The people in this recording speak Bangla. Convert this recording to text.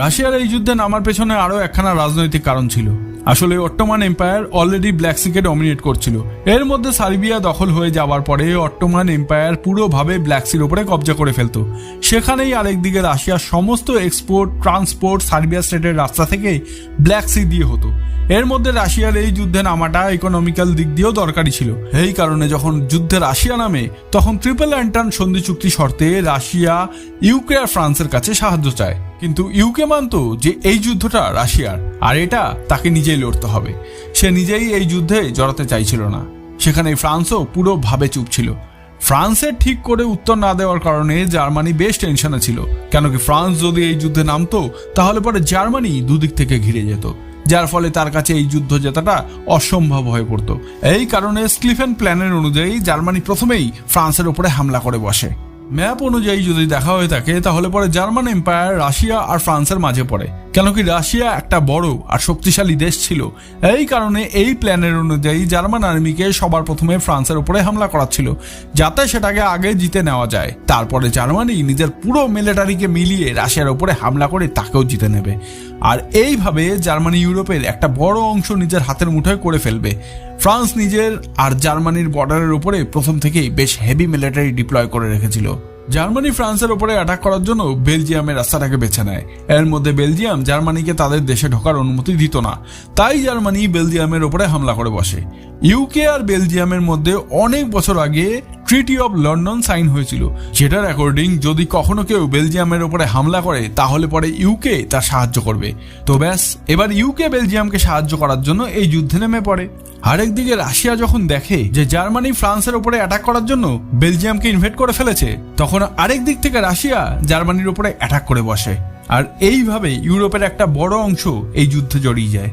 রাশিয়ার এই যুদ্ধে নামার পেছনে আরও একখানা রাজনৈতিক কারণ ছিল। আসলে অট্টোমান এম্পায়ার অলরেডি ব্ল্যাক সিকে ডমিনেট করছিল। এর মধ্যে সার্বিয়া দখল হয়ে যাওয়ার পরে অট্টোমান এম্পায়ার পুরোভাবে ব্ল্যাক সির উপরে কবজা করে ফেলতো। সেখানেই আরেকদিকে রাশিয়ার সমস্ত এক্সপোর্ট, ট্রান্সপোর্ট সার্বিয়া স্টেটের রাস্তা থেকে ব্ল্যাক সি দিয়ে হতো। এর মধ্যে রাশিয়ার এই যুদ্ধে নামাটা ইকোনমিক্যাল দিক দিয়েও দরকারি ছিল। এই কারণে যখন যুদ্ধে রাশিয়া নামে, তখন ট্রিপল অ্যান্টার্ন সন্ধি চুক্তি শর্তে রাশিয়া ইউকে ফ্রান্সের কাছে সাহায্য চায়। কিন্তু ইউকে মানতো যে এই যুদ্ধটা রাশিয়ার, আর এটা তাকে নিজেই লড়তে হবে। সে নিজেই এই যুদ্ধে জড়াতে চাইছিল না। সেখানে ফ্রান্সও পুরোভাবে চুপ ছিল। ফ্রান্সের ঠিক করে উত্তর না দেওয়ার কারণে জার্মানি বেশ টেনশনে ছিল। কেন কি ফ্রান্স যদি এই যুদ্ধে নামতো, তাহলে পরে জার্মানি দুদিক থেকে ঘিরে যেত, যার ফলে তার কাছে এই যুদ্ধ জেতাটা অসম্ভব হয়ে পড়তো। এই কারণে স্ক্লিফেন প্ল্যানের অনুযায়ী জার্মানি প্রথমেই ফ্রান্সের উপরে হামলা করে বসে। ম্যাপ অনুযায়ী যদি দেখা হয়ে থাকে, তাহলে পরে জার্মান এম্পায়ার রাশিয়া আর ফ্রান্সের মাঝে পড়ে। কেন কি রাশিয়া একটা বড় আর শক্তিশালী দেশ ছিল? এই কারণে এই প্ল্যানের অনুযায়ী জার্মান আর্মিকে সবার প্রথমে ফ্রান্সের উপরে হামলা করাচ্ছিল, যাতে সেটাকে আগে জিতে নেওয়া যায়। তারপরে জার্মানি নিজের পুরো মিলিটারিকে মিলিয়ে রাশিয়ার উপরে হামলা করে তাকেও জিতে নেবে। আর এইভাবে জার্মানি ইউরোপের একটা বড় অংশ নিজের হাতের মুঠোয় করে ফেলবে। ফ্রান্স নিজের আর জার্মানির বর্ডারের উপরে প্রথম থেকেই বেশ হেভি মিলিটারি ডিপ্লয় করে রেখেছিল। জার্মানি ফ্রান্সের উপরে অ্যাটাক করার জন্য বেলজিয়ামের রাস্তাটাকে বেছে নেয়। এর মধ্যে বেলজিয়াম জার্মানিকে তাদের দেশে ঢোকার অনুমতি দিত না। তাই জার্মানি বেলজিয়ামের উপরে হামলা করে বসে। ইউকে আর বেলজিয়ামের মধ্যে অনেক বছর আগে ট্রিটি অফ লন্ডন সাইন হয়েছিল। যেটার অ্যাকর্ডিং যদি কখনো কেউ বেলজিয়ামের উপরে হামলা করে, তাহলে পরে ইউকে তার সাহায্য করবে। তো ব্যাস, এবার ইউকে বেলজিয়ামকে সাহায্য করার জন্য এই যুদ্ধে নেমে পড়ে। আরেকদিকে রাশিয়া যখন দেখে যে জার্মানি ফ্রান্সের উপরে অ্যাটাক করার জন্য বেলজিয়ামকে ইনভেট করে ফেলেছে, তখন আরেক দিক থেকে রাশিয়া জার্মানির উপরে অ্যাটাক করে বসে। আর এইভাবে ইউরোপের একটা বড় অংশ এই যুদ্ধে জড়িয়ে যায়।